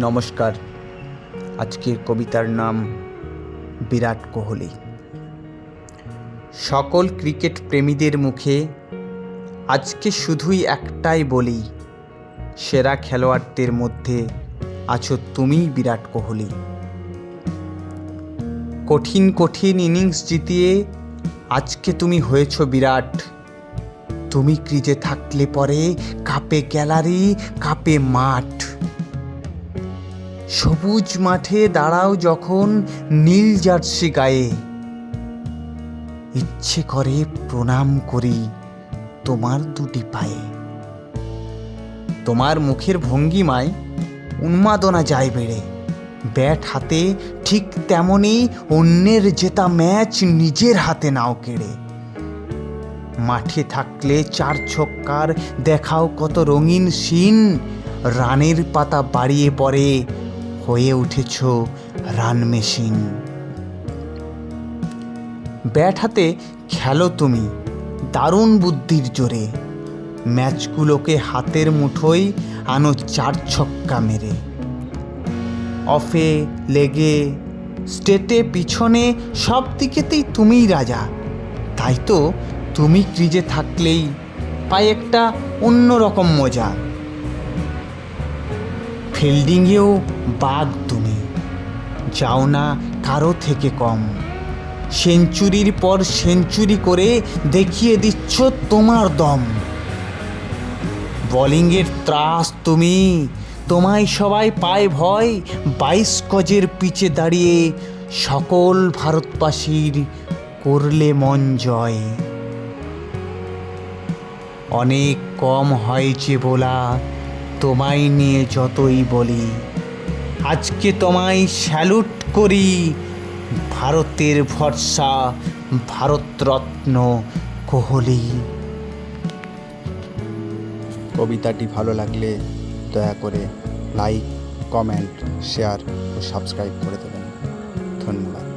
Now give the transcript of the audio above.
নমস্কার। আজকের কবিতার নাম বিরাট কোহলি। সকল ক্রিকেট প্রেমীদের মুখে আজকে শুধুই একটাই বলি, সেরা খেলোয়াড়দের মধ্যে আছো তুমি বিরাট কোহলি। কঠিন কঠিন ইনিংস জিতিয়ে আজকে তুমি হয়েছ বিরাট। তুমি ক্রিজে থাকলে পরে কাপে গ্যালারি, কাপে মাঠ। সবুজ মাঠে দাঁড়াও যখন নীল জার্সি গায়ে। ইচ্ছে করে প্রণাম করি তোমার দুটি পায়ে। তোমার মুখের ভঙ্গিমায় উন্মাদনা যায় বেড়ে। ব্যাট হাতে ঠিক তেমনই অন্যের জেতা ম্যাচ নিজের হাতে নাও কেড়ে। মাঠে থাকলে চার ছক্কার দেখাও কত রঙিন সিন রানের পাতা বাড়িয়ে পড়ে হয়ে উঠেছ রান মেশিন। ব্যাট হাতে খেলো তুমি, দারুণ বুদ্ধির জোরে। ম্যাচগুলোকে হাতের মুঠোয় আনো চার ছক্কা মেরে। অফে, লেগে, স্টেটে, পিছনে, সব দিকেতেই তুমিই রাজা। তাই তো তুমি ক্রিজে থাকলেই পাই একটা অন্যরকম মজা। ফিল্ডিংয়েও বাঘ তুমি। যাও না কারও থেকে কম। সেঞ্চুরির পর সেঞ্চুরি করে দেখিয়ে দিচ্ছ তোমার দম। বোলিংয়ের ত্রাস তুমি। তোমায় সবাই পায় ভয়। বাইশ গজের পিছে দাঁড়িয়ে সকল ভারতবাসীর করলে মন জয়। অনেক কম হয় যে বলা তোমায় নিয়ে যতই বলি, আজকে তোমায় স্যালুট করি। ভারতের ভরসা, ভারতরত্ন কোহলি। কবিতাটি ভালো লাগলে দয়া করে লাইক, কমেন্ট, শেয়ার ও সাবস্ক্রাইব করে দেবেন। ধন্যবাদ।